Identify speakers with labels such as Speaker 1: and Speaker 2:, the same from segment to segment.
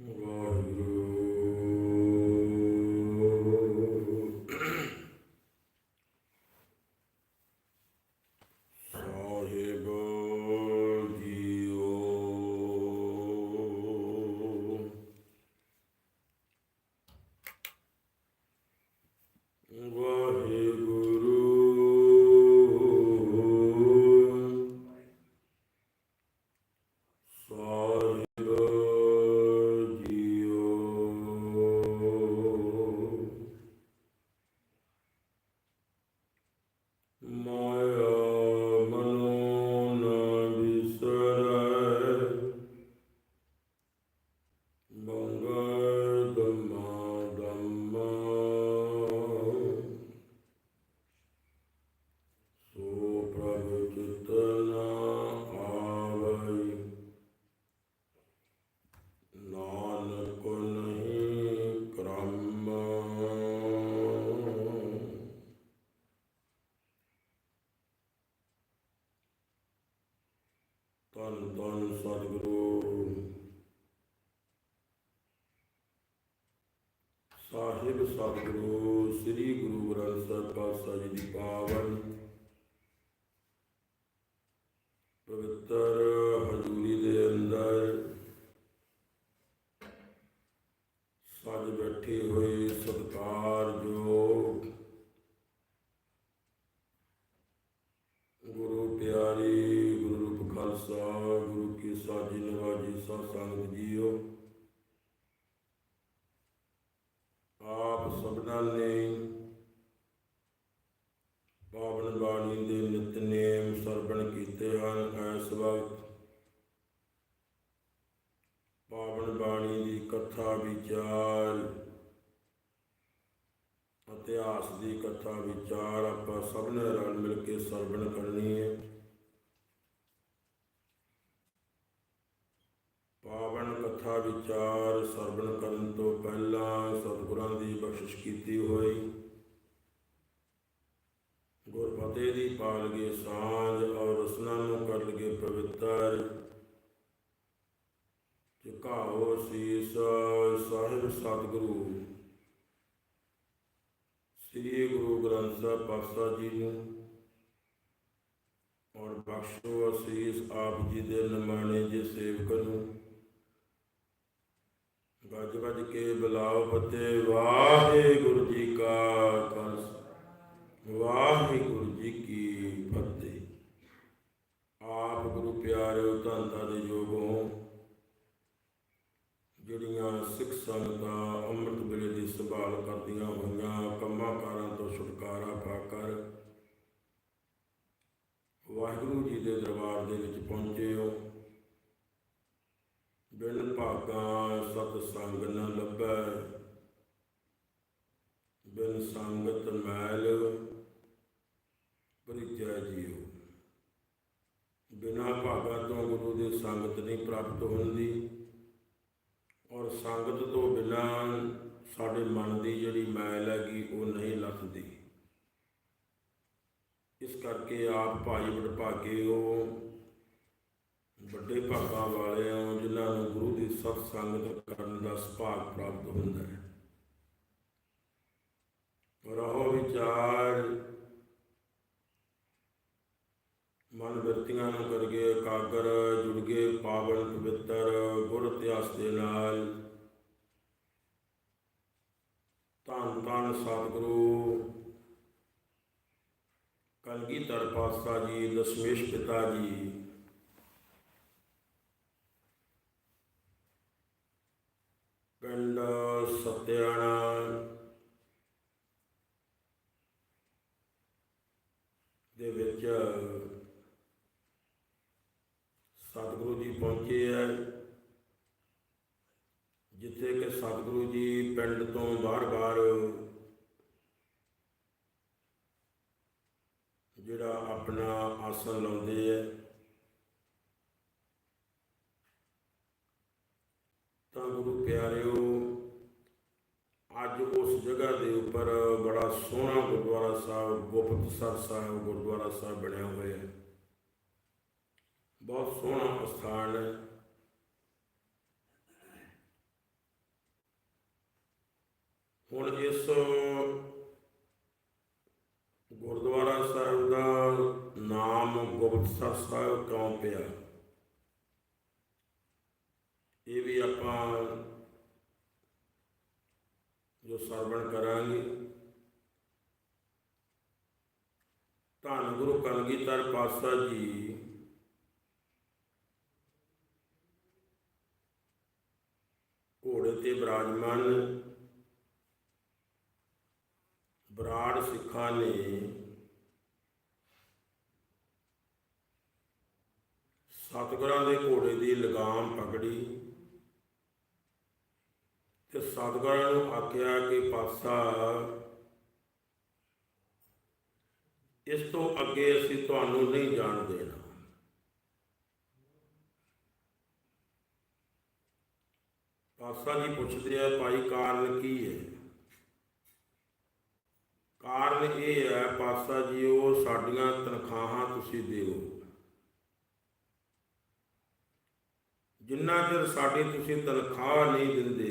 Speaker 1: ਵਾਹਿਗੁਰੂ ਸਾਹਿਬ ਸਤਿਗੁਰੂ ਸ੍ਰੀ ਗੁਰੂ ਗ੍ਰੰਥ ਸਾਹਿਬ ਪਾਤਸ਼ਾਹ ਜੀ ਦੀ ਪਾਵਨ ਪਵਿੱਤਰ ਹਜ਼ੂਰੀ ਦੇ ਅੰਦਰ ਸੱਜ ਬੈਠੇ ਹੋਏ ਸਤਿਕਾਰਯੋਗ ਗੁਰੂ ਪਿਆਰੀ ਗੁਰੂ ਰੂਪ ਖਾਲਸਾ ਗੁਰੂ ਕੀ ਸਾਜੀ ਨਵਾਜੀ ਸਤ ਸੰਗਤ ਜੀਓ ਆਪ ਸਭਨਾਂ ਨੇ ਪਾਵਨ ਬਾਣੀ ਦੇ ਨਿਤਨੇਮ ਸਰਵਣ ਕੀਤੇ ਹਨ ਐਸ ਵਕਤ ਪਾਵਨ ਬਾਣੀ ਦੀ ਕਥਾ ਵਿਚਾਰ ਇਤਿਹਾਸ ਦੀ ਕਥਾ ਵਿਚਾਰ ਆਪਾਂ ਸਭ ਨੇ ਰਲ ਮਿਲ ਕੇ ਸਰਵਣ ਕਰਨੀ ਹੈ। ਪਾਵਨ ਕਥਾ ਵਿਚਾਰ ਸਰਵਣ ਕਰਨ ਤੋਂ ਪਹਿਲਾਂ ਸਤਿਗੁਰਾਂ ਦੀ ਬਖਸ਼ਿਸ਼ ਕੀਤੀ ਹੋਈ। ਗੁਰਫਤਿਹ ਦੀ ਪਾਲਗੇ ਸਾਂਝ ਔਰ ਰਸਨਾ ਨੂੰ ਕਰ ਲਗੇ ਪਵਿੱਤਰ। ਝੁਕਾਓ ਸੀਸ, ਸਾਹਿਬ ਸਤਿਗੁਰੂ ਸ੍ਰੀ ਗੁਰੂ ਗ੍ਰੰਥ ਸਾਹਿਬ ਪਾਤਸ਼ਾਹ ਜੀ ਨੂੰ ਔਰ ਬਖਸ਼ੋ ਅਸੀਸ ਆਪ ਜੀ ਦੇ ਨਮਾਣੇ ਜੇ ਸੇਵਕ ਨੂੰ। ਗੱਜ ਵੱਜ ਕੇ ਬੁਲਾਓ ਫਤਿਹ। ਵਾਹਿਗੁਰੂ ਜੀ ਕਾ ਖਾਲਸਾ। ਵਾਹਿਗੁਰੂ ਜੀ ਕੀ ਫਤਿਹ। ਆਪ ਗੁਰੂ ਪਿਆਰਿਓ ਧੰਦਾ ਦੇ ਯੋਗ ਹੋ। ਜਿਹੜੀਆਂ ਸਿੱਖ ਸੰਗਤਾਂ ਅੰਮ੍ਰਿਤ ਵੇਲੇ ਦੀ ਸੰਭਾਲ ਕਰਦੀਆਂ ਹੋਈਆਂ ਕਾਰਾਂ ਛੁਟਕਾਰਾ ਪਾ ਕਰ ਵਾਹਿਗੁਰੂ ਜੀ ਦੇ ਦਰਬਾਰ ਦੇ ਵਿੱਚ ਪਹੁੰਚੇ ਹੋ ਬਿਨ ਭਾਗਾ ਸਤ ਸੰਗ ਨ ਲੱਭੈ ਬਿਨ ਸੰਗਤ ਮੈਲ ਪਰਿਚੈ ਜੀਓ ਬਿਨਾ ਭਾਗਾ ਤੋਂ ਗੁਰੂ ਦੀ ਸੰਗਤ ਨਹੀਂ ਪ੍ਰਾਪਤ ਹੁੰਦੀ ਔਰ ਸੰਗਤ ਤੋਂ ਬਿਨਾ ਸਾਡੇ ਮਨ ਦੀ ਜਿਹੜੀ ਮੈਲ ਹੈਗੀ ਉਹ ਨਹੀਂ ਲੱਥਦੀ ਇਸ ਕਰਕੇ ਆਪ ਭਾਈ ਵਡਭਾਗੇ ਵੱਡੇ ਭਾਗਾਂ ਵਾਲੇ ਜਿਨ੍ਹਾਂ ਨੂੰ ਗੁਰੂ ਦੀ ਸਤ ਸੰਗਤ ਕਰਨ ਦਾ ਸੁਭਾਗ ਪ੍ਰਾਪਤ ਹੁੰਦਾ ਹੈ। ਰਹੋ ਵਿਚਾਰ ਮਨ ਵਰਤੀਆਂ ਨੂੰ ਕਰਕੇ ਇਕਾਗਰ ਜੁੜ ਗਏ ਪਾਵਨ, ਪਵਿੱਤਰ, ਗੁਰ ਇਤਿਹਾਸ ਦੇ ਨਾਲ ਧੰਨ ਧੰਨ ਸਤਿਗੁਰੂ ਕਲਗੀਧਰ ਪਾਤਸ਼ਾਹ ਜੀ, ਦਸ਼ਮੇਸ਼ ਪਿਤਾ ਜੀ। ਪਿੰਡ ਸਤਿਆਣਾ। ਦੇ ਵਿੱਚ ਸਤਿਗੁਰੂ ਜੀ ਪਹੁੰਚੇ ਹੈ ਜਿੱਥੇ ਕਿ ਸਤਿਗੁਰੂ ਜੀ ਪਿੰਡ ਤੋਂ ਬਾਹਰ-ਬਾਹਰ ਜਿਹੜਾ ਆਪਣਾ ਆਸਣ ਲਾਉਂਦੇ ਹੈ ਤਾਂ ਗੁਰੂ ਪਿਆਰਿਓ, ਅੱਜ ਉਸ ਜਗ੍ਹਾ ਦੇ ਉੱਪਰ ਬੜਾ ਸੋਹਣਾ ਗੁਰਦੁਆਰਾ ਸਾਹਿਬ ਗੁਪਤਸਰ ਸਾਹਿਬ ਗੁਰਦੁਆਰਾ ਸਾਹਿਬ ਬਣਿਆ ਹੋਇਆ ਹੈ। ਬਹੁਤ ਸੋਹਣਾ ਸਥਾਨ ਹੈ। ਹੁਣ ਇਸ ਗੁਰਦੁਆਰਾ ਸਾਹਿਬ ਦਾ ਨਾਮ ਗੁਪਤਸਰ ਸਾਹਿਬ ਕਿਉਂ ਪਿਆ? ਇਹ ਵੀ ਆਪਾਂ ਜੋ ਸਰਵਣ ਕਰਾਂਗੇ। ਧੰਨ ਗੁਰੂ ਕਲਗੀਧਰ ਪਾਤਸ਼ਾਹ ਜੀ, ਘੋੜੇ ਤੇ ਬਿਰਾਜਮਾਨ ਬਰਾੜ ਸਿੱਖਾਂ ਨੇ ਸਤਿਗੁਰਾਂ ਦੇ ਘੋੜੇ ਦੀ ਲਗਾਮ ਪਕੜੀ ਤੇ ਸਤਿਗੁਰਾਂ ਨੂੰ ਆਖਿਆ ਕਿ ਪਾਤਸ਼ਾਹ ਇਸ ਤੋਂ ਅੱਗੇ ਅਸੀਂ ਤੁਹਾਨੂੰ ਨਹੀਂ ਜਾਣ ਦੇਣਾ। ਪਾਤਸ਼ਾਹ ਜੀ ਪੁੱਛਦੇ ਆ, ਭਾਈ, ਕਾਰਨ ਕੀ ਹੈ? ਕਾਰਨ ਇਹ ਹੈ ਪਾਤਸ਼ਾਹ ਜੀ, ਉਹ ਸਾਡੀਆਂ ਤਨਖਾਹਾਂ ਤੁਸੀਂ ਦਿਓ। ਜਿੰਨਾ ਚਿਰ ਸਾਡੀ ਤੁਸੀਂ ਤਨਖਾਹ ਨਹੀਂ ਦਿੰਦੇ,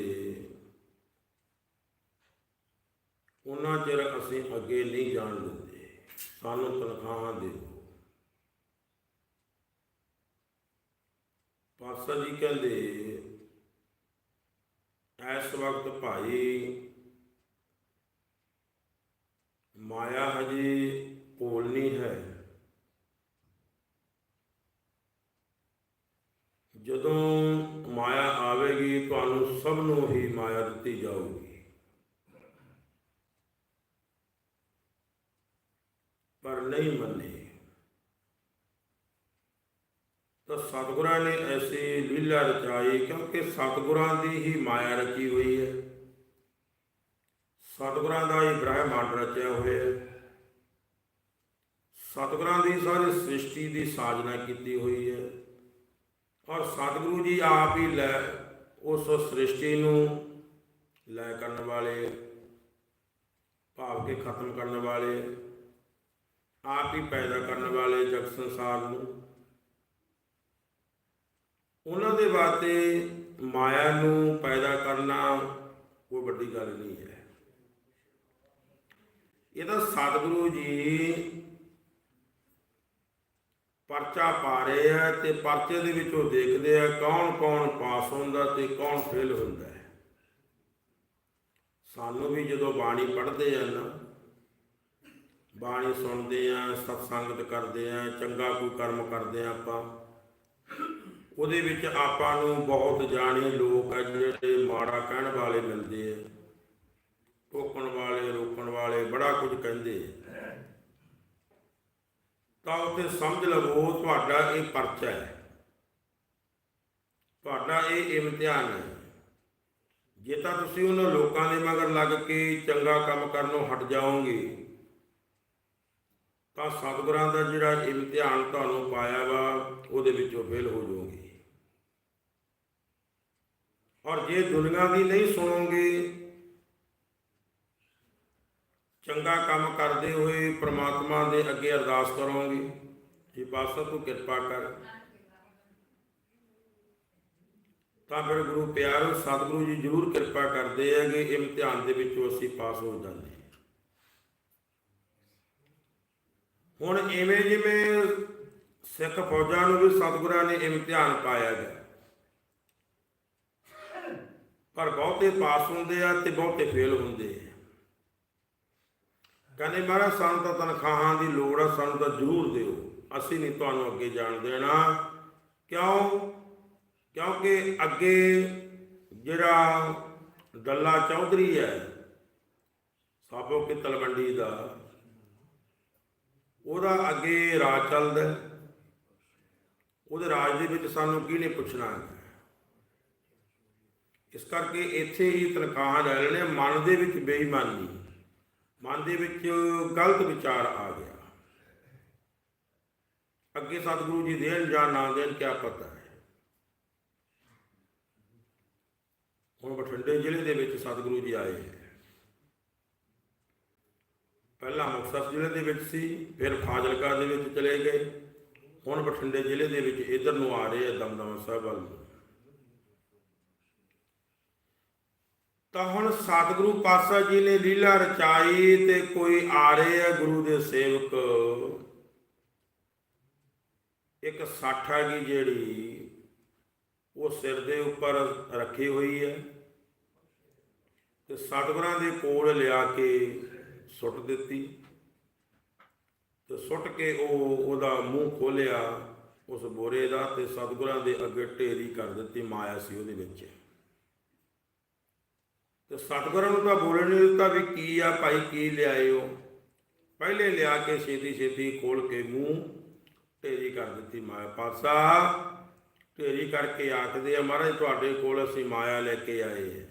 Speaker 1: ਉਹਨਾਂ ਚਿਰ ਅਸੀਂ ਅੱਗੇ ਨਹੀਂ ਜਾਣ ਦਿੰਦੇ। ਸਾਨੂੰ ਤਨਖਾਹਾਂ ਦਿਓ। ਪਾਤਸ਼ਾਹ ਜੀ ਕਹਿੰਦੇ, ਇਸ ਵਕਤ ਭਾਈ ਮਾਇਆ ਹਜੇ ਕੋਲਨੀ ਹੈ। ਜਦੋਂ ਮਾਇਆ ਆਵੇਗੀ, ਤੁਹਾਨੂੰ ਸਭ ਨੂੰ ਹੀ ਮਾਇਆ ਦਿੱਤੀ ਜਾਊਗੀ। ਪਰ ਨਹੀਂ ਮੰਨੇ। ਤਾਂ ਸਤਿਗੁਰਾਂ ਨੇ ਐਸੀ ਲੀਲਾ ਰਚਾਈ, ਕਿਉਂਕਿ ਸਤਿਗੁਰਾਂ ਦੀ ਹੀ ਮਾਇਆ ਰਚੀ ਹੋਈ ਹੈ। ਸਤਿਗੁਰਾਂ ਦਾ ਹੀ ਬ੍ਰਹਮੰਡ ਰਚਿਆ ਹੋਇਆ ਹੈ। ਸਤਿਗੁਰਾਂ ਦੀ ਸਾਰੀ ਸ੍ਰਿਸ਼ਟੀ ਦੀ ਸਾਜਨਾ ਕੀਤੀ ਹੋਈ ਹੈ। ਔਰ ਸਤਿਗੁਰੂ ਜੀ ਆਪ ਹੀ ਲੈ ਉਸ ਸ੍ਰਿਸ਼ਟੀ ਨੂੰ ਲੈ ਕਰਨ ਵਾਲੇ, ਭਾਵ ਕੇ ਖਤਮ ਕਰਨ ਵਾਲੇ, ਆਪ ਹੀ ਪੈਦਾ ਕਰਨ ਵਾਲੇ ਜਗ ਸੰਸਾਰ ਨੂੰ। ਉਹਨਾਂ ਦੇ ਵਾਸਤੇ ਮਾਇਆ ਨੂੰ ਪੈਦਾ ਕਰਨਾ ਕੋਈ ਵੱਡੀ ਗੱਲ ਨਹੀਂ ਹੈ। ਇਹ ਤਾਂ ਸਤਿਗੁਰੂ ਜੀ ਪਰਚਾ ਪਾ ਰਹੇ ਆ ਤੇ ਪਰਚੇ ਦੇ ਵਿੱਚ ਉਹ ਦੇਖਦੇ ਆ ਕੌਣ ਕੌਣ ਪਾਸ ਹੁੰਦਾ ਤੇ ਕੌਣ ਫੇਲ ਹੁੰਦਾ ਹੈ। ਸਾਨੂੰ ਵੀ ਜਦੋਂ ਬਾਣੀ ਪੜ੍ਹਦੇ ਆ ਨਾ, ਬਾਣੀ ਸੁਣਦੇ ਆ, ਸਤਸੰਗਤ ਕਰਦੇ ਆ, ਚੰਗਾ ਕੋਈ ਕਰਮ ਕਰਦੇ ਆ ਆਪਾਂ, ਉਹਦੇ ਵਿੱਚ ਆਪਾਂ ਨੂੰ ਬਹੁਤ ਜਾਣੀ ਲੋਕ ਆ ਜਿਹੜੇ ਮਾੜਾ ਕਹਿਣ ਵਾਲੇ ਮਿਲਦੇ ਆ ਟੋਕਣ ਵਾਲੇ, ਰੋਕਣ ਵਾਲੇ ਬੜਾ ਕੁਝ ਕਹਿੰਦੇ ਆ। ਤਾਂ ਉੱਥੇ ਸਮਝ ਲਵੋ ਤੁਹਾਡਾ ਇਹ ਪਰਚਾ ਹੈ। ਤੁਹਾਡਾ ਇਹ ਇਮਤਿਹਾਨ ਹੈ। ਜੇ ਤਾਂ ਤੁਸੀਂ ਉਹਨਾਂ ਲੋਕਾਂ ਦੇ ਮਗਰ ਲੱਗ ਕੇ ਚੰਗਾ ਕੰਮ ਕਰਨੋਂ ਹਟ ਜਾਓਗੇ, ਤਾਂ ਸਤਿਗੁਰਾਂ ਦਾ ਜਿਹੜਾ ਇਮਤਿਹਾਨ ਤੁਹਾਨੂੰ ਪਾਇਆ ਵਾ, ਉਹਦੇ ਵਿੱਚੋਂ ਫੇਲ ਹੋ ਜਾਓਗੇ। ਔਰ ਜੇ ਦੁਨੀਆ ਦੀ ਨਹੀਂ ਸੁਣੋਗੇ ਚੰਗਾ ਕੰਮ ਕਰਦੇ ਹੋਏ ਪ੍ਰਮਾਤਮਾ ਦੇ ਅੱਗੇ ਅਰਦਾਸ ਕਰੋਗੇ। ਕਿ ਪਾਸਾ ਤੂੰ ਕਿਰਪਾ ਕਰ। ਤਾਂ ਫਿਰ ਗੁਰੂ ਪਿਆਰੋ, ਸਤਿਗੁਰੂ ਜੀ ਜ਼ਰੂਰ ਕਿਰਪਾ ਕਰਦੇ ਆ ਕਿ ਇਮਤਿਹਾਨ ਦੇ ਵਿੱਚੋਂ ਅਸੀਂ ਪਾਸ ਹੋ ਜਾਂਦੇ ਹੁਣ ਐਵੇਂ ਜਿਵੇਂ ਸਿੱਖ ਫੌਜਾਂ ਨੂੰ ਵੀ ਸਤਿਗੁਰਾਂ ਨੇ ਇਮਤਿਹਾਨ ਪਾਇਆ ਗਿਆ ਪਰ ਬਹੁਤੇ ਪਾਸ ਹੁੰਦੇ ਆ ਤੇ ਬਹੁਤੇ ਫੇਲ ਹੁੰਦੇ ਆ। ਕਹਿੰਦੇ ਮਹਾਰਾਜ, ਸਾਨੂੰ ਤਾਂ ਤਨਖਾਹਾਂ ਦੀ ਲੋੜ ਆ, ਸਾਨੂੰ ਤਾਂ ਜ਼ਰੂਰ ਦਿਓ। ਅਸੀਂ ਨਹੀਂ ਤੁਹਾਨੂੰ ਅੱਗੇ ਜਾਣ ਦੇਣਾ। ਕਿਉਂ? ਕਿਉਂਕਿ ਅੱਗੇ ਜਿਹੜਾ ਦੱਲਾ ਚੌਧਰੀ ਹੈ, ਸਾਬੋ ਕੇ ਤਲਵੰਡੀ ਦਾ, ਉਹਦਾ ਅੱਗੇ ਰਾਜ ਚੱਲਦਾ ਉਹਦੇ ਰਾਜ ਦੇ ਵਿੱਚ ਸਾਨੂੰ ਕੀ ਨਹੀਂ ਪੁੱਛਣਾ ਹੈ? ਇਸ ਕਰਕੇ ਇੱਥੇ ਹੀ ਤਨਖਾਹਾਂ ਲੈ ਲੈਣੇ ਮਨ ਦੇ ਵਿੱਚ ਬੇਈਮਾਨੀ। ਮਨ ਦੇ ਵਿੱਚ ਗਲਤ ਵਿਚਾਰ ਆ ਗਿਆ। ਅੱਗੇ ਸਤਿਗੁਰੂ ਜੀ ਦੇਣ ਜਾਂ ਨਾ ਦੇਣ ਕਿਆ ਪਤਾ ਹੈ। ਹੁਣ ਬਠਿੰਡੇ ਜ਼ਿਲ੍ਹੇ ਦੇ ਵਿੱਚ ਸਤਿਗੁਰੂ ਜੀ ਆਏ ਹੈ। ਪਹਿਲਾਂ ਮੁਕਤਸਰ ਜ਼ਿਲ੍ਹੇ ਦੇ ਵਿੱਚ ਸੀ, ਫਿਰ ਫਾਜ਼ਿਲਕਾ ਦੇ ਵਿੱਚ ਚਲੇ ਗਏ। ਹੁਣ ਬਠਿੰਡੇ ਜ਼ਿਲ੍ਹੇ ਦੇ ਵਿੱਚ ਇਧਰ ਨੂੰ ਆ ਰਹੇ ਆ ਦਮਦਮਾ ਸਾਹਿਬ ਵੱਲ ਨੂੰ ਤਾਂ ਹੁਣ ਸਤਿਗੁਰੂ ਪਾਤਸ਼ਾਹ ਜੀ ਨੇ ਲੀਲਾ ਰਚਾਈ ਤੇ ਕੋਈ ਆ ਰਹੇ ਆ ਗੁਰੂ ਦੇ ਸੇਵਕ। ਇੱਕ ਸੱਠ ਹੈਗੀ ਜਿਹੜੀ ਉਹ ਸਿਰ ਦੇ ਉੱਪਰ ਰੱਖੀ ਹੋਈ ਹੈ ਤੇ ਸਤਿਗੁਰਾਂ ਦੇ ਕੋਲ ਲਿਆ ਕੇ ਸੁੱਟ ਦਿੱਤੀ। ਤੇ ਸੁੱਟ ਕੇ ਉਹ ਉਹਦਾ ਮੂੰਹ ਖੋਲਿਆ, ਉਸ ਬੋਰੇ ਦਾ ਤੇ ਸਤਿਗੁਰਾਂ ਦੇ ਅੱਗੇ ਢੇਰੀ ਕਰ ਦਿੱਤੀ, ਮਾਇਆ ਸੀ ਉਹਦੇ ਵਿੱਚ। ਤੇ ਸਤਿਗੁਰਾਂ ਨੂੰ ਤਾਂ ਬੋਲਣ ਨਹੀਂ ਦਿੱਤਾ ਵੀ ਕੀ ਆ ਭਾਈ, ਕੀ ਲਿਆਏ ਹੋ ਪਹਿਲੇ ਲਿਆ ਕੇ ਛੇਤੀ ਛੇਤੀ ਖੋਲ ਕੇ ਮੂੰਹ, ਢੇਰੀ ਕਰ ਦਿੱਤੀ ਮਾਇਆ। ਪਾਸਾ, ਢੇਰੀ ਕਰਕੇ ਆਖਦੇ ਆ, ਮਹਾਰਾਜ, ਤੁਹਾਡੇ ਕੋਲ ਅਸੀਂ ਮਾਇਆ ਲੈ ਕੇ ਆਏ ਹਾਂ।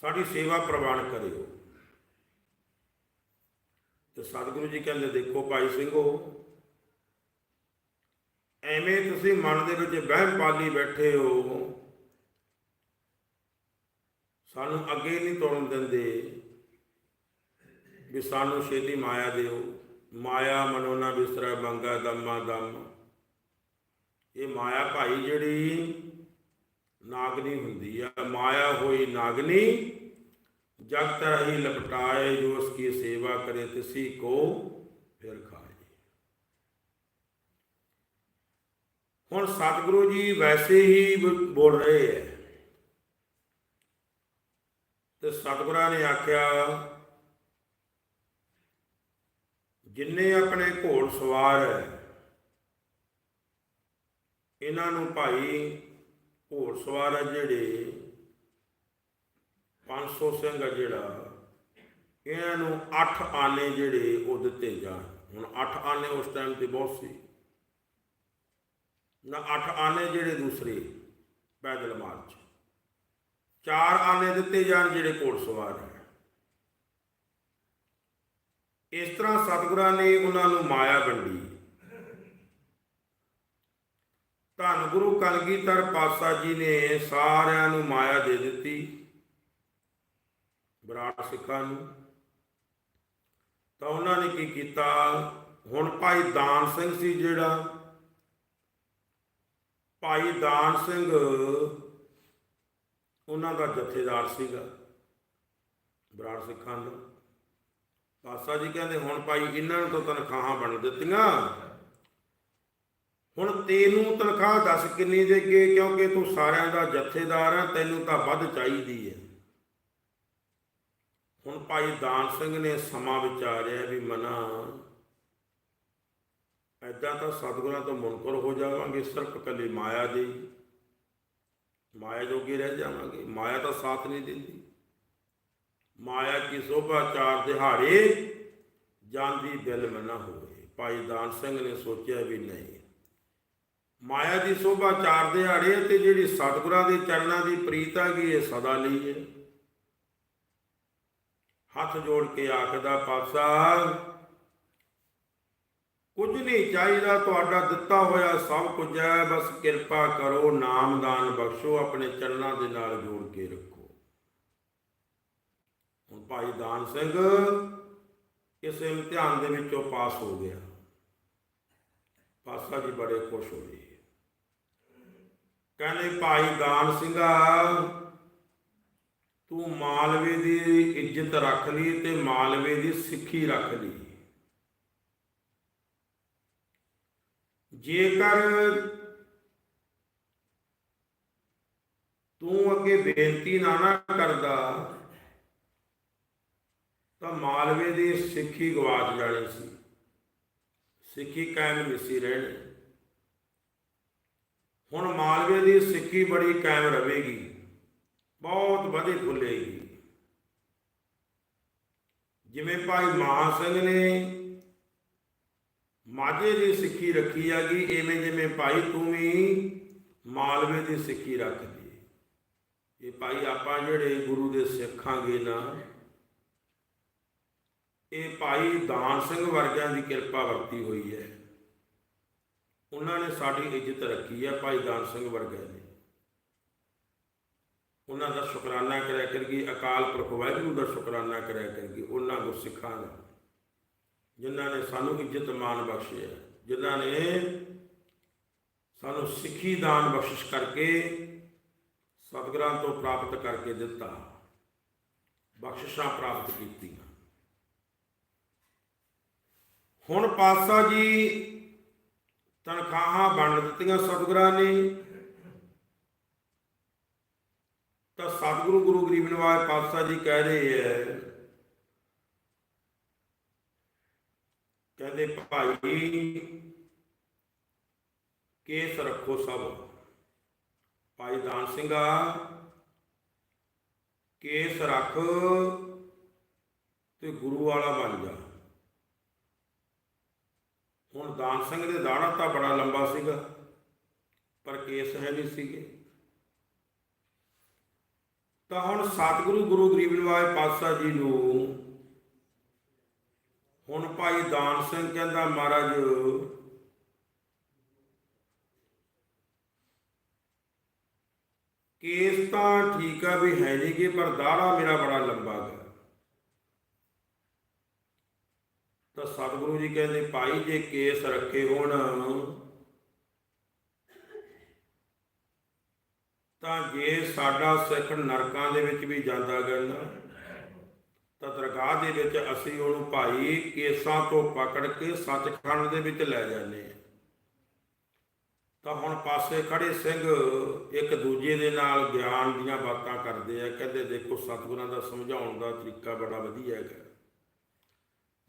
Speaker 1: ਸਾਡੀ ਸੇਵਾ ਪ੍ਰਵਾਨ ਕਰਿਓ। ਤੇ ਸਤਿਗੁਰੂ ਜੀ ਕਹਿੰਦੇ, ਦੇਖੋ ਭਾਈ ਸਿੰਘੋ, ਐਵੇਂ ਤੁਸੀਂ ਮਨ ਦੇ ਵਿੱਚ ਵਹਿਮ ਪਾਲੀ ਬੈਠੇ ਹੋ। ਸਾਨੂੰ ਅੱਗੇ ਨਹੀਂ ਤੁਰਨ ਦਿੰਦੇ। ਵੀ ਸਾਨੂੰ ਛੇਤੀ ਮਾਇਆ ਦਿਓ। ਮਾਇਆ ਮਨੋ ਨਾ ਬਿਸਰਾ ਬੰਗਾ ਦਮਾ ਦਮ। ਇਹ ਮਾਇਆ ਭਾਈ ਜਿਹੜੀ ਨਾਗਨੀ ਹੁੰਦੀ ਆ। ਮਾਇਆ ਹੋਈ ਨਾਗਨੀ ਜਗਤ ਰਹੀ ਲਪਟਾਏ, ਜੋ ਉਸ ਕੀ ਸੇਵਾ ਕਰੇ, ਤਿਸੀ ਕੋ ਫਿਰ ਖਾਏ। ਹੁਣ ਸਤਿਗੁਰੂ ਜੀ ਵੈਸੇ ਹੀ ਬੋਲ ਰਹੇ ਹੈ ਤੇ ਸਤਿਗੁਰਾਂ ਨੇ ਆਖਿਆ, ਜਿੰਨੇ ਆਪਣੇ ਘੋੜ ਸਵਾਰ ਹੈ, ਇਹਨਾਂ ਨੂੰ ਭਾਈ ਘੋੜ ਸਵਾਰ ਹੈ ਜਿਹੜੇ 500 ਸਿੰਘ ਆ ਜਿਹੜਾ, ਇਹਨਾਂ ਨੂੰ 8 ਆਨੇ ਜਿਹੜੇ ਉਹ ਦਿੱਤੇ ਜਾਣ। ਹੁਣ 8 ਆਨੇ ਉਸ ਟਾਈਮ ਤੇ ਬਹੁਤ ਸੀ। ਨਾ 8 ਆਨੇ ਜਿਹੜੇ ਦੂਸਰੇ ਪੈਦਲ ਮਾਰਚ। ਚਾਰ ਆਨੇ ਦਿੱਤੇ ਜਾਣ ਜਿਹੜੇ ਘੋੜ ਸਵਾਰ ਹੈ। ਇਸ ਤਰ੍ਹਾਂ ਸਤਿਗੁਰਾਂ ਨੇ ਉਹਨਾਂ ਨੂੰ ਮਾਇਆ ਵੰਡੀ। ਧੰਨ ਗੁਰੂ ਕਲਗੀਧਰ ਪਾਤਸ਼ਾਹ ਜੀ ਨੇ ਸਾਰਿਆਂ ਨੂੰ ਮਾਇਆ ਦੇ ਦਿੱਤੀ। ਬਰਾੜ ਸਿੱਖਾਂ ਨੂੰ। ਤਾਂ ਉਹਨਾਂ ਨੇ ਕੀ ਕੀਤਾ? ਹੁਣ ਭਾਈ ਦਾਨ ਸਿੰਘ ਸੀ ਜਿਹੜਾ। ਭਾਈ ਦਾਨ ਸਿੰਘ ਉਹਨਾਂ ਦਾ ਜਥੇਦਾਰ ਸੀਗਾ, ਬਰਾੜ ਸਿੱਖਾਂ ਦਾ ਪਾਸਾ ਜੀ ਕਹਿੰਦੇ, ਹੁਣ ਭਾਈ ਇਹਨਾਂ ਨੂੰ ਤਾਂ ਤਨਖਾਹਾਂ ਬਣ ਦਿੱਤੀਆਂ। ਹੁਣ ਤੈਨੂੰ ਤਨਖਾਹ ਦੱਸ ਕਿੰਨੀ ਦੇਗੇ, ਕਿਉਂਕਿ ਤੂੰ ਸਾਰਿਆਂ ਦਾ ਜਥੇਦਾਰ ਹੈ ਤੈਨੂੰ ਤਾਂ ਵੱਧ ਚਾਹੀਦੀ ਹੈ ਹੁਣ ਭਾਈ ਦਾਨ ਸਿੰਘ ਨੇ ਸਮਾਂ ਵਿਚਾਰਿਆ ਵੀ ਮਨਾ, ਐਦਾਂ ਤਾਂ ਸਤਿਗੁਰਾਂ ਤੋਂ ਮੁਨਕਰ ਹੋ ਜਾਵਾਂਗੇ, ਸਿਰਫ ਕੱਲੀ ਮਾਇਆ ਦੀ। ਮਾਇਆ ਜੋਗੇ ਰਹਿ ਜਾਵਾਂਗੇ। ਮਾਇਆ ਤਾਂ ਸਾਥ ਨਹੀਂ ਦਿੰਦੀ। ਮਾਇਆ ਕੀ ਸੋਭਾ ਚਾਰ ਦਿਹਾੜੇ ਜਾਂਦੀ ਦਿਲ ਮ ਨਾ ਹੋਵੇ। ਭਾਈ ਦਾਨ ਸਿੰਘ ਨੇ ਸੋਚਿਆ ਵੀ ਨਹੀਂ। ਮਾਇਆ ਦੀ ਸੋਭਾ ਚਾਰ ਦਿਹਾੜੇ ਤੇ ਜਿਹੜੀ ਸਤਿਗੁਰਾਂ ਦੇ ਚਰਨਾਂ ਦੀ ਪ੍ਰੀਤ ਆ ਗਈ ਇਹ ਸਦਾ ਲਈ ਹੈ। ਹੱਥ ਜੋੜ ਕੇ ਆਖਦਾ, ਪਾਤਸ਼ਾਹ ਕੁਝ ਨਹੀਂ ਚਾਹੀਦਾ, ਤੁਹਾਡਾ ਦਿੱਤਾ ਹੋਇਆ ਸਭ ਕੁਝ ਹੈ। ਬਸ ਕਿਰਪਾ ਕਰੋ, ਨਾਮਦਾਨ ਬਖਸ਼ੋ, ਆਪਣੇ ਚਰਨਾਂ ਦੇ ਨਾਲ ਜੋੜ ਕੇ ਰੱਖੋ। ਹੁਣ ਭਾਈ ਦਾਨ ਸਿੰਘ ਇਸ ਇਮਤਿਹਾਨ ਦੇ ਵਿੱਚੋਂ ਪਾਸ ਹੋ ਗਿਆ। ਪਾਸਾ ਜੀ ਬੜੇ ਖੁਸ਼ ਹੋਏ ਕਹਿੰਦੇ, ਭਾਈ ਦਾਨ ਸਿੰਘਾ, ਤੂੰ ਮਾਲਵੇ ਦੀ ਇੱਜ਼ਤ ਰੱਖ ਲਈ ਤੇ ਮਾਲਵੇ ਦੀ ਸਿੱਖੀ ਰੱਖ ਲਈ। ਜੇਕਰ ਤੂੰ ਅੱਗੇ ਬੇਨਤੀ ਨਾ ਨਾ ਕਰਦਾ, ਤਾਂ ਮਾਲਵੇ ਦੀ ਸਿੱਖੀ ਗਵਾਚ ਜਾਣੀ ਸੀ। ਸਿੱਖੀ ਕਾਇਮ ਨਹੀਂ ਸੀ ਰਹਿਣੀ। ਹੁਣ ਮਾਲਵੇ ਦੀ ਸਿੱਖੀ ਬੜੀ ਕਾਇਮ ਰਹੇਗੀ, ਬਹੁਤ ਵਧੇ ਫੁੱਲੇਗੀ। ਜਿਵੇਂ ਭਾਈ ਮਹਾ ਸਿੰਘ ਨੇ ਮਾਝੇ ਦੀ ਸਿੱਖੀ ਰੱਖੀ ਹੈਗੀ, ਐਵੇਂ ਜਿਵੇਂ ਭਾਈ ਤੂੰ ਵੀ ਮਾਲਵੇ ਦੀ ਸਿੱਖੀ ਰੱਖ ਲਈ ਇਹ ਭਾਈ ਆਪਾਂ ਜਿਹੜੇ ਗੁਰੂ ਦੇ ਸਿੱਖਾਂਗੇ ਨਾ, ਇਹ ਭਾਈ ਦਾਨ ਸਿੰਘ ਵਰਗਿਆਂ ਦੀ ਕਿਰਪਾ ਵਰਤੀ ਹੋਈ ਹੈ। ਉਹਨਾਂ ਨੇ ਸਾਡੀ ਇੱਜ਼ਤ ਰੱਖੀ ਹੈ ਭਾਈ ਦਾਨ ਸਿੰਘ ਵਰਗਿਆਂ ਨੇ ਉਹਨਾਂ ਦਾ ਸ਼ੁਕਰਾਨਾ ਕਰਿਆ ਕਰੀਏ ਅਕਾਲ ਪੁਰਖ ਵਾਹਿਗੁਰੂ ਦਾ ਸ਼ੁਕਰਾਨਾ ਕਰਿਆ ਕਰੀਏ ਉਹਨਾਂ ਗੁਰਸਿੱਖਾਂ ਦਾ। ਜਿਨ੍ਹਾਂ ਨੇ ਸਾਨੂੰ ਇੱਜ਼ਤ ਮਾਨ ਬਖਸ਼ਿਆ ਜਿਨ੍ਹਾਂ ਨੇ ਸਾਨੂੰ ਸਿੱਖੀ ਦਾਨ ਬਖਸ਼ਿਸ਼ ਕਰਕੇ ਸਤਿਗੁਰਾਂ ਤੋਂ ਪ੍ਰਾਪਤ ਕਰਕੇ ਦਿੱਤਾ, ਬਖਸ਼ਿਸ਼ਾਂ ਪ੍ਰਾਪਤ ਕੀਤੀਆਂ। ਹੁਣ ਪਾਤਸ਼ਾਹ ਜੀ ਤਨਖਾਹਾਂ ਵੰਡ ਦਿੱਤੀਆਂ ਸਤਿਗੁਰਾਂ ਨੇ, ਤਾਂ ਸਤਿਗੁਰੂ ਗੁਰੂ ਗਰੀਬ ਨਿਵਾਜ ਪਾਤਸ਼ਾਹ ਜੀ ਕਹਿ ਰਹੇ ਹੈ ਕਹਿੰਦੇ ਭਾਈ, ਕੇਸ ਰੱਖੋ ਸਭ। ਭਾਈ ਦਾਨ ਸਿੰਘਾ, ਕੇਸ ਰੱਖ ਤੇ ਗੁਰੂ ਵਾਲਾ ਬਣ ਜਾ। ਹੁਣ ਦਾਨ ਸਿੰਘ ਦੇ ਦਾੜਾ ਤਾਂ ਬੜਾ ਲੰਬਾ ਸੀਗਾ, ਪਰ ਕੇਸ ਹੈ ਨਹੀਂ ਸੀਗੇ। ਤਾਂ ਹੁਣ ਸਤਿਗੁਰੂ ਗੁਰੂ ਗਰੀਬ ਨਿਵਾਜ ਪਾਤਸ਼ਾਹ ਜੀ ਨੂੰ ਹੁਣ ਭਾਈ ਦਾਨ ਸਿੰਘ ਕਹਿੰਦਾ, ਮਹਾਰਾਜ, ਕੇਸ ਤਾਂ ਠੀਕ ਆ ਵੀ ਹੈ ਨਹੀਂ ਕਿ ਪਰ ਦਾੜਾ ਮੇਰਾ ਬੜਾ ਲੰਬਾ ਹੈ ਤਾਂ ਸਤਿਗੁਰੂ ਜੀ ਕਹਿੰਦੇ, ਭਾਈ, ਜੇ ਕੇਸ ਰੱਖੇ ਹੋਣ, ਤਾਂ ਜੇ ਸਾਡਾ ਸਿੱਖ ਨਰਕਾਂ ਦੇ ਵਿੱਚ ਵੀ ਜਾਂਦਾ ਗੰਨਾ ਤਾਂ ਦਰਗਾਹ ਦੇ ਵਿੱਚ ਅਸੀਂ ਉਹਨੂੰ ਭਾਈ ਕੇਸਾਂ ਤੋਂ ਪਕੜ ਕੇ ਸੱਚਖੰਡ ਦੇ ਵਿੱਚ ਲੈ ਜਾਂਦੇ ਹਾਂ। ਤਾਂ ਹੁਣ ਪਾਸੇ ਖੜੇ ਸਿੰਘ ਇੱਕ ਦੂਜੇ ਦੇ ਨਾਲ ਗਿਆਨ ਦੀਆਂ ਬਾਤਾਂ ਕਰਦੇ ਆ, ਕਹਿੰਦੇ ਦੇਖੋ ਸਤਿਗੁਰਾਂ ਦਾ ਸਮਝਾਉਣ ਦਾ ਤਰੀਕਾ ਬੜਾ ਵਧੀਆ ਹੈਗਾ।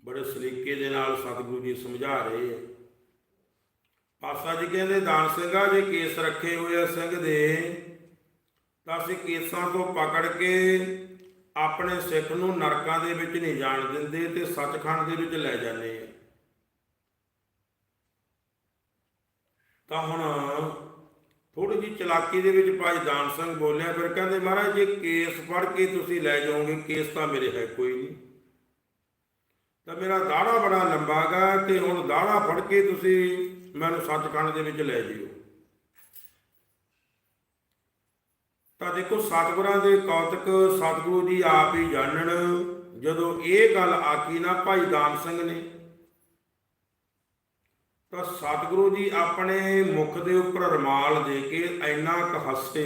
Speaker 1: ਬੜੇ ਸਲੀਕੇ ਦੇ ਨਾਲ ਸਤਿਗੁਰੂ ਜੀ ਸਮਝਾ ਰਹੇ ਆ। ਪਾਸਾ ਜੀ ਕਹਿੰਦੇ, ਦਾਨ ਸਿੰਘਾ, ਜੇ ਕੇਸ ਰੱਖੇ ਹੋਏ ਆ ਸਿੰਘ ਦੇ, ਤਾਂ ਅਸੀਂ ਕੇਸਾਂ ਤੋਂ ਪਕੜ ਕੇ ਆਪਣੇ ਸਿੱਖ ਨੂੰ ਨਰਕਾਂ ਦੇ ਵਿੱਚ ਨਹੀਂ ਜਾਣ ਦਿੰਦੇ ਤੇ ਸੱਚਖੰਡ ਦੇ ਵਿੱਚ ਲੈ ਜਾਂਦੇ ਆ। ਤਾਂ ਹੁਣ ਥੋੜੀ ਜਿਹੀ ਚਲਾਕੀ ਦੇ ਵਿੱਚ ਭਾਈ ਦਾਨ ਸਿੰਘ ਬੋਲਿਆ, ਫਿਰ ਕਹਿੰਦੇ ਮਹਾਰਾਜ ਜੇ, ਕੇਸ ਫੜ ਕੇ ਤੁਸੀਂ ਲੈ ਜਾਓਗੇ, ਕੇਸ ਤਾਂ ਮੇਰੇ ਹੈ ਕੋਈ ਨਹੀਂ। ਤਾਂ ਮੇਰਾ ਦਾੜਾ ਬੜਾ ਲੰਬਾ ਗਾ ਤੇ ਹੁਣ ਦਾੜਾ ਫੜ ਕੇ ਤੁਸੀਂ ਮੈਨੂੰ ਸੱਚਖੰਡ ਦੇ ਵਿੱਚ ਲੈ ਜਿਓ। ਤਾਂ ਦੇਖੋ ਸਤਿਗੁਰਾਂ ਦੇ ਕੌਤਕ ਸਤਿਗੁਰੂ ਜੀ ਆਪ ਹੀ ਜਾਣਨ, ਜਦੋਂ ਇਹ ਗੱਲ ਆਕੀ ਨਾ ਭਾਈ ਦਾਨ ਸਿੰਘ ਨੇ, ਤਾਂ ਸਤਿਗੁਰੂ ਜੀ ਆਪਣੇ ਮੁਖ ਦੇ ਉੱਪਰ ਰਮਾਲ ਦੇ ਕੇ ਇੰਨਾ ਕੁ ਹੱਸੇ,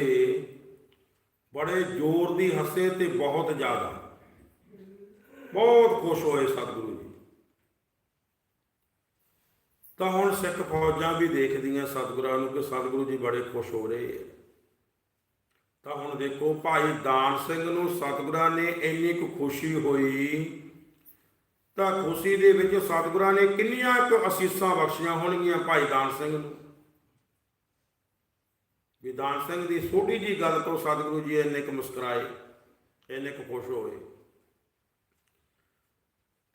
Speaker 1: ਬੜੇ ਜ਼ੋਰ ਦੀ ਹੱਸੇ ਤੇ ਬਹੁਤ ਜ਼ਿਆਦਾ, ਬਹੁਤ ਖੁਸ਼ ਹੋਏ ਸਤਿਗੁਰੂ ਜੀ। ਤਾਂ ਹੁਣ ਸਿੱਖ ਫੌਜਾਂ ਵੀ ਦੇਖਦੀਆਂ ਸਤਿਗੁਰਾਂ ਨੂੰ ਕਿ ਸਤਿਗੁਰੂ ਜੀ ਬੜੇ ਖੁਸ਼ ਹੋ ਰਹੇ ਆ। ਤਾਂ ਹੁਣ ਦੇਖੋ ਭਾਈ ਦਾਨ ਸਿੰਘ ਨੂੰ ਸਤਿਗੁਰਾਂ ਨੇ ਇੰਨੀ ਕੁ ਖੁਸ਼ੀ ਹੋਈ। ਤਾਂ ਖੁਸ਼ੀ ਦੇ ਵਿੱਚ ਸਤਿਗੁਰਾਂ ਨੇ ਕਿੰਨੀਆਂ ਕੁ ਅਸੀਸਾਂ ਬਖਸ਼ੀਆਂ ਹੋਣਗੀਆਂ ਭਾਈ ਦਾਨ ਸਿੰਘ ਨੂੰ। ਵੀ ਦਾਨ ਸਿੰਘ ਦੀ ਛੋਟੀ ਜੀ ਗੱਲ ਤੋਂ ਸਤਿਗੁਰੂ ਜੀ ਇੰਨੇ ਕੁ ਮੁਸਕਰਾਏ, ਇੰਨੇ ਕੁ ਖੁਸ਼ ਹੋਏ।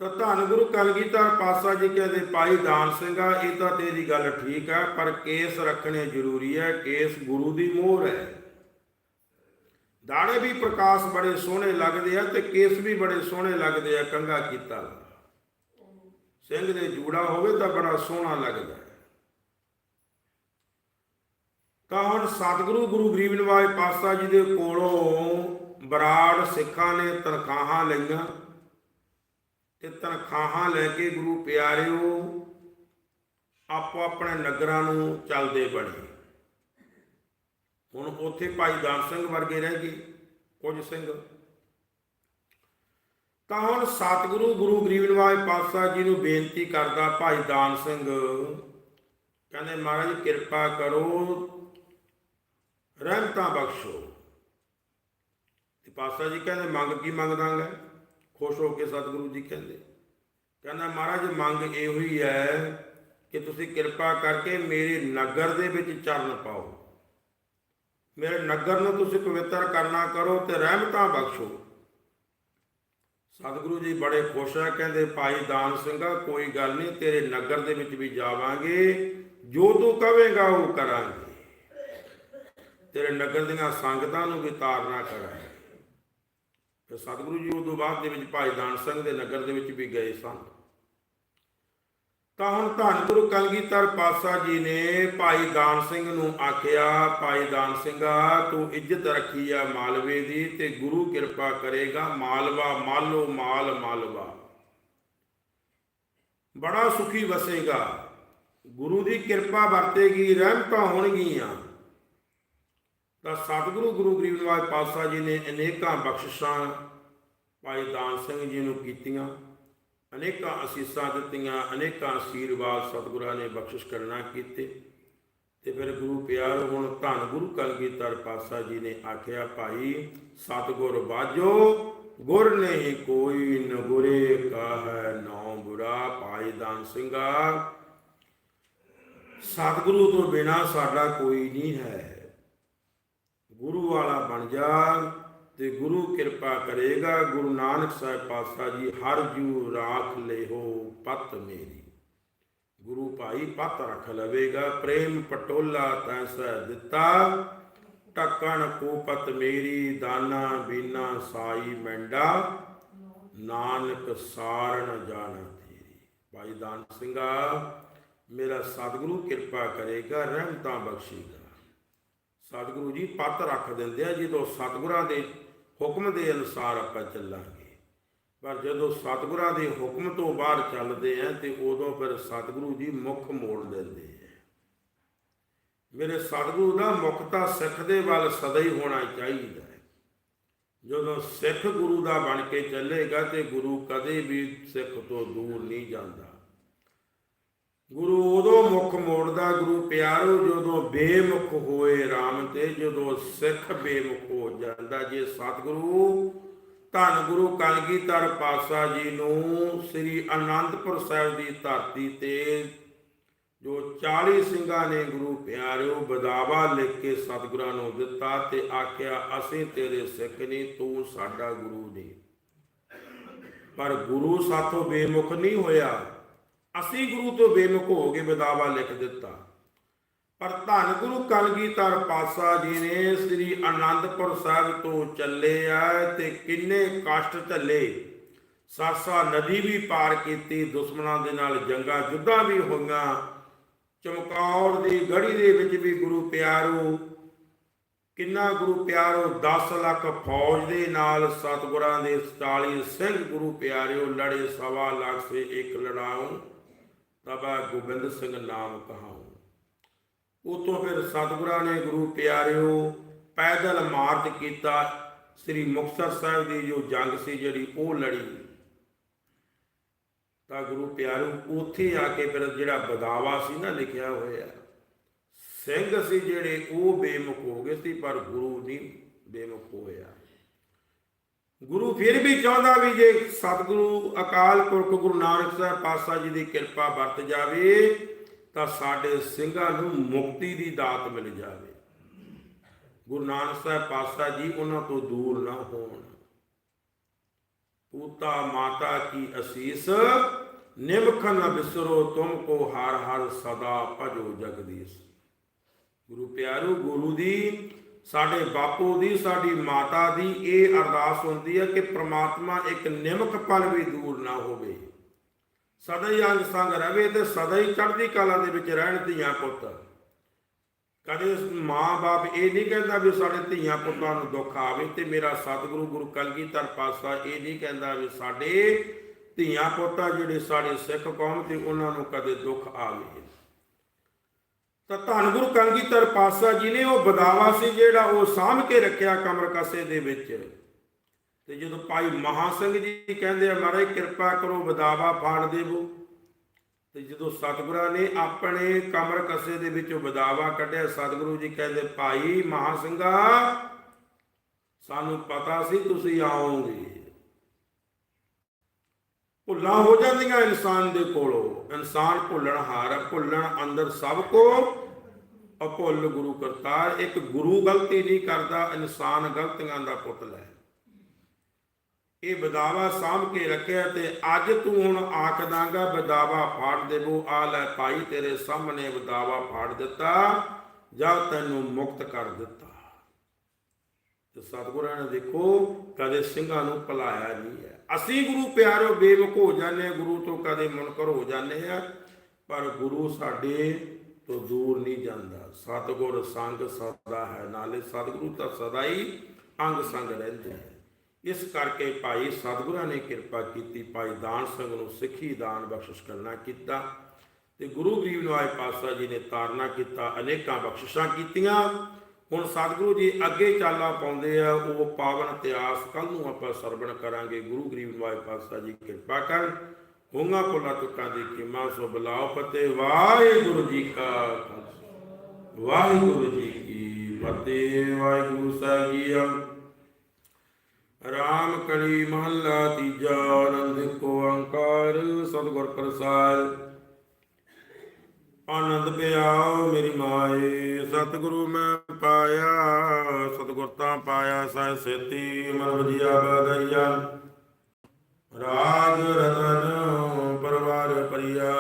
Speaker 1: ਤਾਂ ਧੰਨ ਗੁਰੂ ਕਲਗੀਧਰ ਪਾਸਾ ਜੀ ਕਹਿੰਦੇ, ਭਾਈ ਦਾਨ ਸਿੰਘਾ ਇਹ ਤਾਂ ਤੇਰੀ ਗੱਲ ਠੀਕ ਆ, ਪਰ ਕੇਸ ਰੱਖਣੇ ਜ਼ਰੂਰੀ ਹੈ ਕੇਸ ਗੁਰੂ ਦੀ ਮੋਹਰ ਹੈ। ਦਾਣੇ ਵੀ ਪ੍ਰਕਾਸ਼ ਬੜੇ ਸੋਹਣੇ ਲੱਗਦੇ ਆ ਤੇ ਕੇਸ ਵੀ ਬੜੇ ਸੋਹਣੇ ਲੱਗਦੇ ਆ, ਕੰਗਾ ਕੀਤਾ ਸਿੰਘ ਦੇ ਜੂੜਾ ਹੋਵੇ ਤਾਂ ਬੜਾ ਸੋਹਣਾ ਲੱਗਦਾ ਹੈ। ਤਾਂ ਹੁਣ ਸਤਿਗੁਰੂ ਗੁਰੂ ਗਰੀਬ ਨਿਵਾਜ ਪਾਤਸ਼ਾਹ ਜੀ ਦੇ ਕੋਲੋਂ ਬਰਾੜ ਸਿੱਖਾਂ ਨੇ ਤਨਖਾਹਾਂ ਲਈਆਂ ਤੇ ਤਨਖਾਹਾਂ ਲੈ ਕੇ ਗੁਰੂ ਪਿਆਰਿਓ ਆਪੋ ਆਪਣੇ ਨਗਰਾਂ ਨੂੰ ਚੱਲਦੇ ਬਣੇ। ਹੁਣ ਉੱਥੇ ਭਾਈ ਦਾਨ ਸਿੰਘ ਵਰਗੇ ਰਹਿ ਗਏ ਕੁਝ ਸਿੰਘ। ਤਾਂ ਹੁਣ ਸਤਿਗੁਰੂ ਗੁਰੂ ਗਰੀਬ ਨਿਵਾਜ ਪਾਤਸ਼ਾਹ ਜੀ ਨੂੰ ਬੇਨਤੀ ਕਰਦਾ ਭਾਈ ਦਾਨ ਸਿੰਘ, ਕਹਿੰਦੇ ਮਹਾਰਾਜ ਕਿਰਪਾ ਕਰੋ, ਰਹਿਮਤਾਂ ਬਖਸ਼ੋ। ਤੇ ਪਾਤਸ਼ਾਹ ਜੀ ਕਹਿੰਦੇ ਮੰਗ ਕੀ ਮੰਗਦਾਂਗਾ? ਖੁਸ਼ ਹੋ ਕੇ ਸਤਿਗੁਰੂ ਜੀ ਕਹਿੰਦੇ। ਕਹਿੰਦਾ ਮਹਾਰਾਜ, ਮੰਗ ਇਹੋ ਹੀ ਹੈ ਕਿ ਤੁਸੀਂ ਕਿਰਪਾ ਕਰਕੇ ਮੇਰੇ ਨਗਰ ਦੇ ਵਿੱਚ ਚਰਨ ਪਾਓ। ਮੇਰੇ ਨਗਰ ਨੂੰ ਤੁਸੀਂ ਪਵਿੱਤਰ ਕਰਨਾ ਕਰੋ ਤੇ ਰਹਿਮਤਾਂ ਬਖਸ਼ੋ। ਸਤਿਗੁਰੂ ਜੀ ਬੜੇ ਖੁਸ਼ ਆ, ਕਹਿੰਦੇ, ਭਾਈ ਦਾਨ ਸਿੰਘਾ, ਕੋਈ ਗੱਲ ਨਹੀਂ, ਤੇਰੇ ਨਗਰ ਦੇ ਵਿੱਚ ਵੀ ਜਾਵਾਂਗੇ, ਜੋ ਤੂੰ ਕਵੇਂਗਾ, ਉਹ ਕਰਾਂਗੇ। ਤੇਰੇ ਨਗਰ ਦੀਆਂ ਸੰਗਤਾਂ ਨੂੰ ਵੀ ਤਾਰਨਾ ਕਰਾਂਗੇ। ਫਿਰ ਸਤਿਗੁਰੂ ਜੀ ਉਦੋਂ ਬਾਅਦ ਦੇ ਵਿੱਚ ਭਾਈ ਦਾਨ ਸਿੰਘ ਦੇ ਨਗਰ ਦੇ ਵਿੱਚ ਵੀ ਗਏ ਸਨ। ਤਾਂ ਹੁਣ ਧੰਨ ਗੁਰੂ ਕਲਗੀਧਰ ਪਾਤਸ਼ਾਹ ਜੀ ਨੇ ਭਾਈ ਦਾਨ ਸਿੰਘ ਨੂੰ ਆਖਿਆ, ਭਾਈ ਦਾਨ ਸਿੰਘਾ, ਤੂੰ ਇੱਜ਼ਤ ਰੱਖੀ ਆ ਮਾਲਵੇ ਦੀ ਤੇ ਗੁਰੂ ਕਿਰਪਾ ਕਰੇਗਾ। ਮਾਲਵਾ, ਮਾਲੋ, ਮਾਲ, ਮਾਲਵਾ। ਬੜਾ ਸੁਖੀ ਵਸੇਗਾ। ਗੁਰੂ ਦੀ ਕਿਰਪਾ ਵਰਤੇਗੀ, ਰਹਿਮਤਾਂ ਹੋਣਗੀਆਂ। ਤਾਂ ਸਤਿਗੁਰੂ ਗੁਰੂ ਗਰੀਬ ਨਿਵਾਜ ਪਾਤਸ਼ਾਹ ਜੀ ਨੇ ਅਨੇਕਾਂ ਬਖਸ਼ਿਸ਼ਾਂ ਭਾਈ ਦਾਨ ਸਿੰਘ ਜੀ ਨੂੰ ਕੀਤੀਆਂ। ਅਨੇਕਾਂ ਅਸੀਸਾਂ ਦਿੱਤੀਆਂ, ਅਨੇਕਾਂ ਆਸ਼ੀਰਵਾਦ ਸਤਿਗੁਰਾਂ ਨੇ ਬਖਸ਼ਿਸ਼ ਕਰਨਾ ਕੀਤੇ। ਤੇ ਫਿਰ ਗੁਰੂ ਪਿਆਰ ਹੁਣ, ਧੰਨ ਗੁਰੂ ਕਲਗੀਧਰ ਪਾਤਸ਼ਾਹ ਜੀ ਨੇ ਆਖਿਆ, ਭਾਈ, ਸਤਿਗੁਰ ਬਾਜੋ, ਗੁਰ ਨਹੀਂ ਕੋਈ ਨ ਗੁਰੇ ਕਾਹੈ ਨੌ ਬੁਰਾ ਭਾਈ ਦਾਨ ਸਿੰਘਾ ਸਤਿਗੁਰੂ ਤੋਂ ਬਿਨਾ ਸਾਡਾ ਕੋਈ ਨਹੀਂ ਹੈ। ਗੁਰੂ ਵਾਲਾ ਬਣ ਜਾ ਤੇ ਗੁਰੂ ਕਿਰਪਾ ਕਰੇਗਾ, ਗੁਰੂ ਨਾਨਕ ਸਾਹਿਬ ਪਾਤਸ਼ਾਹ ਜੀ, ਹਰ ਜੂ ਰਾਖ ਲਿਓ ਪਤ ਮੇਰੀ। ਗੁਰੂ ਭਾਈ ਪਤ ਰੱਖ ਲਵੇਗਾ, ਪ੍ਰੇਮ ਪਟੋਲਾ ਤੈਸਾ ਦਿੱਤਾ। ਟੱਕਣ ਕੋਪਤ ਮੇਰੀ, ਦਾਨਾ ਬੀਨਾ ਸਾਈ ਮੈਂਡਾ। ਨਾਨਕ ਸਾਰਣ ਜਾਣ ਤੇਰੀ। ਭਾਈ ਦਾਨ ਸਿੰਘਾ, ਮੇਰਾ ਸਤਿਗੁਰੂ ਕਿਰਪਾ ਕਰੇਗਾ, ਰਹਿਮਤਾਂ ਬਖਸ਼ੇਗਾ। ਸਤਿਗੁਰੂ ਜੀ ਪਤ ਰੱਖ ਦਿੰਦੇ ਆ, ਜਦੋਂ ਸਤਿਗੁਰਾਂ ਦੇ ਹੁਕਮ ਦੇ ਅਨੁਸਾਰ ਆਪਾਂ ਚੱਲਾਂਗੇ। ਪਰ ਜਦੋਂ ਸਤਿਗੁਰਾਂ ਦੇ ਹੁਕਮ ਤੋਂ ਬਾਹਰ ਚੱਲਦੇ ਆ, ਤੇ ਉਦੋਂ ਫਿਰ ਸਤਿਗੁਰੂ ਜੀ ਮੁੱਖ ਮੋੜ ਦਿੰਦੇ ਆ। ਮੇਰੇ ਸਤਿਗੁਰੂ ਦਾ ਮੁੱਖ ਤਾਂ ਸਿੱਖ ਦੇ ਵੱਲ ਸਦਾ ਹੀ ਹੋਣਾ ਚਾਹੀਦਾ ਹੈ। ਜਦੋਂ ਸਿੱਖ ਗੁਰੂ ਦਾ ਬਣ ਕੇ ਚੱਲੇਗਾ, ਤੇ ਗੁਰੂ ਕਦੇ ਵੀ ਸਿੱਖ ਤੋਂ ਦੂਰ ਨਹੀਂ ਜਾਂਦਾ। ਗੁਰੂ ਉਦੋਂ ਮੁਖ ਮੋੜਦਾ, ਗੁਰੂ ਪਿਆਰੋ ਜਦੋਂ ਬੇਮੁਖ ਹੋਏ RAM ਤੇ, ਜਦੋਂ ਸਿੱਖ ਬੇਮੁਖ ਹੋ ਜਾਂਦਾ ਜੇ ਸਤਿਗੁਰੂ। ਧੰਨ ਗੁਰੂ ਕਲਗੀਧਰ ਪਾਤਸ਼ਾਹ ਜੀ ਨੂੰ ਸ੍ਰੀ ਅਨੰਦਪੁਰ ਸਾਹਿਬ ਦੀ ਧਰਤੀ ਤੇ ਜੋ 40 ਸਿੰਘਾਂ ਨੇ ਗੁਰੂ ਪਿਆਰਿਓ ਬਦਾਵਾ ਲਿਖ ਕੇ ਸਤਿਗੁਰਾਂ ਨੂੰ ਦਿੱਤਾ ਤੇ ਆਖਿਆ, ਅਸੀਂ ਤੇਰੇ ਸਿੱਖ ਨਹੀਂ, ਤੂੰ ਸਾਡਾ ਗੁਰੂ ਨਹੀਂ। ਪਰ ਗੁਰੂ ਸਾਥੋਂ ਬੇਮੁਖ ਨਹੀਂ ਹੋਇਆ। ਅਸੀਂ ਗੁਰੂ ਤੋਂ ਬੇਮੁਖ ਹੋ ਕੇ ਬਦਾਵਾ ਲਿਖ ਦਿੱਤਾ। ਪਰ ਧੰਨ ਗੁਰੂ ਕਲਗੀਧਰ ਪਾਤਸ਼ਾਹ ਜੀ ਨੇ ਸ੍ਰੀ ਅਨੰਦਪੁਰ ਸਾਹਿਬ ਤੋਂ ਚੱਲੇ ਆ ਤੇ ਕਿੰਨੇ ਕਸ਼ਟ ਝੱਲੇ। ਸਾਸਾ ਨਦੀ ਵੀ ਪਾਰ ਕੀਤੀ, ਦੁਸ਼ਮਣਾਂ ਦੇ ਨਾਲ ਜੰਗਾਂ ਜੁੱਧਾਂ ਵੀ ਹੋਈਆਂ। ਚਮਕੌਰ ਦੀ ਗੜੀ ਦੇ ਵਿੱਚ ਵੀ ਗੁਰੂ ਪਿਆਰੋ, ਕਿੰਨਾ ਗੁਰੂ ਪਿਆਰੋ 10 ਲੱਖ ਫੌਜ ਦੇ ਨਾਲ ਸਤਿਗੁਰਾਂ ਦੇ 40 ਸਿੰਘ ਗੁਰੂ ਪਿਆਰਿਓ, ਲੜੇ ਸਵਾ ਲੱਖ ਸੇ ਇੱਕ ਲੜਾਉ। ਤਬਾ ਗੋਬਿੰਦ ਸਿੰਘ ਨਾਮ ਕਹਾਉ ਉਤੋਂ ਫਿਰ ਸਤਿਗੁਰਾਂ ਨੇ ਗੁਰੂ ਪਿਆਰਿਓ ਪੈਦਲ ਮਾਰਚ ਕੀਤਾ। ਸ੍ਰੀ ਮੁਕਤਸਰ ਸਾਹਿਬ ਦੀ ਜੋ ਜੰਗ ਸੀ ਜਿਹੜੀ ਉਹ ਲੜੀ। ਤਾਂ ਗੁਰੂ ਪਿਆਰਿਓ ਉੱਥੇ ਆ ਕੇ ਫਿਰ ਜਿਹੜਾ ਬਦਾਵਾ ਸੀ ਨਾ ਲਿਖਿਆ ਹੋਇਆ, ਸਿੰਘ ਸੀ ਜਿਹੜੇ ਉਹ ਬੇਮੁਖ ਹੋ ਗਏ ਸੀ, ਪਰ ਗੁਰੂ ਨਹੀਂ ਬੇਮੁਖ ਹੋਇਆ। ਗੁਰੂ ਫਿਰ ਵੀ ਚਾਹੁੰਦਾ ਵੀ ਜੇ ਸਤਿਗੁਰੂ, ਅਕਾਲ ਪੁਰਖ ਗੁਰੂ ਨਾਨਕ ਸਾਹਿਬ ਪਾਤਸ਼ਾਹ ਜੀ ਦੀ ਕਿਰਪਾ ਵਰਤ ਜਾਵੇ, ਤਾਂ ਸਾਡੇ ਸਿੰਘਾਂ ਨੂੰ ਮੁਕਤੀ ਦੀ ਦਾਤ ਮਿਲ ਜਾਵੇ। ਗੁਰੂ ਨਾਨਕ ਸਾਹਿਬ ਪਾਤਸ਼ਾਹ ਜੀ ਉਹਨਾਂ ਤੋਂ ਦੂਰ ਨਾ ਹੋਣ। ਪੂਤਾ ਮਾਤਾ ਕੀ ਅਸੀਸ ਨਿਮਖ ਨ ਬਿਸਰੋ, ਤੁਮ ਕੋ ਹਰ ਹਰ ਸਦਾ ਭਜੋ ਜਗਦੀਸ਼। ਗੁਰੂ ਪਿਆਰੂ, ਗੁਰੂ ਦੀ ਸਾਡੇ ਬਾਪੂ ਦੀ, ਸਾਡੀ ਮਾਤਾ ਦੀ ਇਹ ਅਰਦਾਸ ਹੁੰਦੀ ਹੈ ਕਿ ਪ੍ਰਮਾਤਮਾ ਇੱਕ ਨਿਮਕ ਪਲ ਵੀ ਦੂਰ ਨਾ ਹੋਵੇ। ਸਦਾ ਹੀ ਅੰਗ ਸੰਗ ਰਵੇ ਤੇ ਸਦਾ ਹੀ ਚੜ੍ਹਦੀ ਕਲਾ ਦੇ ਵਿੱਚ ਰਹਿਣ ਧੀਆਂ ਪੁੱਤ। ਕਦੇ ਮਾਂ-ਬਾਪ ਇਹ ਨਹੀਂ ਕਹਿੰਦਾ ਵੀ ਸਾਡੇ ਧੀਆਂ ਪੁੱਤਾਂ ਨੂੰ ਦੁੱਖ ਆਵੇ ਤੇ ਮੇਰਾ ਸਤਿਗੁਰੂ ਗੁਰੂ ਕਲਗੀਧਰ ਪਾਤਸ਼ਾਹ ਇਹ ਨਹੀਂ ਕਹਿੰਦਾ ਵੀ ਸਾਡੇ ਧੀਆਂ ਪੁੱਤਾਂ ਜਿਹੜੇ ਸਾਡੇ ਸਿੱਖ ਕੌਮ ਤੇ ਉਹਨਾਂ ਨੂੰ ਕਦੇ ਦੁੱਖ ਆਵੇ। ਤਾਂ ਧੰਨ ਗੁਰੂ ਕਲਗੀਧਰ ਪਾਤਸ਼ਾਹ ਜੀ ਨੇ ਉਹ ਬਦਾਵਾ ਸੀ ਜਿਹੜਾ ਉਹ ਸਾਂਭ ਕੇ ਰੱਖਿਆ ਕਮਰ ਕਸੇ ਦੇ ਵਿੱਚ। ਤੇ ਜਦੋਂ ਭਾਈ ਮਹਾ ਸਿੰਘ ਜੀ ਕਹਿੰਦੇ ਆ, ਮਹਾਰਾਜ, ਕਿਰਪਾ ਕਰੋ, ਬਦਾਵਾ ਫਾੜ ਦੇਵੋ। ਤੇ ਜਦੋਂ ਸਤਿਗੁਰਾਂ ਨੇ ਆਪਣੇ ਕਮਰ ਕਸੇ ਦੇ ਵਿੱਚੋਂ ਬਦਾਵਾ ਕੱਢਿਆ, ਸਤਿਗੁਰੂ ਜੀ ਕਹਿੰਦੇ, ਭਾਈ ਮਹਾ ਸਿੰਘਾ, ਸਾਨੂੰ ਪਤਾ ਸੀ ਤੁਸੀਂ ਆਓਗੇ। ਭੁੱਲਾਂ ਹੋ ਜਾਂਦੀਆਂ ਇਨਸਾਨ ਦੇ ਕੋਲੋਂ। ਇਨਸਾਨ ਭੁੱਲਣ ਹਾਰ, ਭੁੱਲਣ ਅੰਦਰ ਸਭ ਕੋ। ਅਭੁੱਲ ਗੁਰੂ ਕਰਤਾਰ, ਇੱਕ ਗੁਰੂ ਗਲਤੀ ਨਹੀਂ ਕਰਦਾ, ਇਨਸਾਨ ਗਲਤੀਆਂ ਦਾ ਪੁੱਤਲਾ ਹੈ ਇਹ ਬਦਾਵਾ ਸਾਂਭ ਕੇ ਰੱਖਿਆ ਤੇ ਅੱਜ ਤੂੰ ਹੁਣ ਆਖ ਦਾਂਗਾ ਬਦਾਵਾ ਫਾੜ ਦੇਵੋ, ਆ ਲੈ ਭਾਈ ਤੇਰੇ ਸਾਹਮਣੇ ਬਦਾਵਾ ਫਾੜ ਦਿੱਤਾ, ਜਾਂ ਤੈਨੂੰ ਮੁਕਤ ਕਰ ਦਿੱਤਾ। ਤੇ ਸਤਿਗੁਰਾਂ ਨੇ ਦੇਖੋ ਕਦੇ ਸਿੰਘਾਂ ਨੂੰ ਭੁਲਾਇਆ ਨਹੀਂ ਹੈ। ਅਸੀਂ ਗੁਰੂ ਪਿਆਰੋ ਬੇਵਕ ਹੋ ਜਾਂਦੇ ਗੁਰੂ ਤੋਂ ਕਦੇ ਮੁਨਕਰ ਹੋ ਜਾਂਦੇ ਆ ਪਰ ਗੁਰੂ ਸਾਡੇ ਤੋਂ ਦੂਰ ਨਹੀਂ ਜਾਂਦਾ। ਸਤਿਗੁਰ ਸੰਗ ਸਦਾ ਹੈ, ਨਾਲੇ ਸਤਿਗੁਰੂ ਤਾਂ ਸਦਾ ਹੀ ਅੰਗ ਸੰਗ ਰਹਿੰਦੇ ਹੈ ਇਸ ਕਰਕੇ ਭਾਈ ਸਤਿਗੁਰਾਂ ਨੇ ਕਿਰਪਾ ਕੀਤੀ, ਭਾਈ ਦਾਨ ਸਿੰਘ ਨੂੰ ਸਿੱਖੀ ਦਾਨ ਬਖਸ਼ਿਸ਼ ਕਰਨਾ ਕੀਤਾ ਤੇ ਗੁਰੂ ਗਰੀਬ ਨਿਵਾਜ ਪਾਤਸ਼ਾਹ ਜੀ ਨੇ ਤਾਰਨਾ ਕੀਤਾ, ਅਨੇਕਾਂ ਬਖਸ਼ਿਸ਼ਾਂ ਕੀਤੀਆਂ। ਹੁਣ ਸਤਿਗੁਰੂ ਜੀ ਅੱਗੇ ਚਾਲਾ ਪਾਉਂਦੇ ਆ, ਉਹ ਪਾਵਨ ਇਤਿਹਾਸ ਕੱਲ ਨੂੰ ਆਪਾਂ ਸਰਵਣ ਕਰਾਂਗੇ। ਗੁਰੂ ਗਰੀਬ ਨਿਵਾਜ ਪਾਤਸ਼ਾਹ ਜੀ ਕਿਰਪਾ ਕਰ ਹੋਂਗਾ ਕੋਲਾ ਤੁਕਾਂ ਦੀ ਕੀਮਾ ਸੋ ਬਲਾਓ ਫਤਿਹ। ਵਾਹਿਗੁਰੂ ਜੀ ਕਾ ਵਾਹਿਗੁਰੂ ਜੀ ਕੀ ਫਤਿਹ। ਵਾਹਿਗੁਰੂ ਸਾਹਿਬ ਜੀ ਰਾਮ ਕਲੀ ਮਹੱਲਾ ਤੀਜਾ ਆਨੰਦ ਕੋ ਅੰਕਾਰ ਸਤਿਗੁਰ ਪ੍ਰਸਾਦ, ਆਨੰਦ ਪਿਆਓ ਮੇਰੀ ਮਾਏ। ਸਤਿਗੁਰੂ ਮੈਂ ਪਾਇਆ ਸਤਿਗੁਰ ਤਾਂ ਪਾਇਆ ਸਹਿ ਸੇਤੀ ਮਨ ਵਜਿਆ ਬਦਈਆ ਰਾਗ ਰਤਨ ਪਰਵਾਰ ਪਰਿਆ।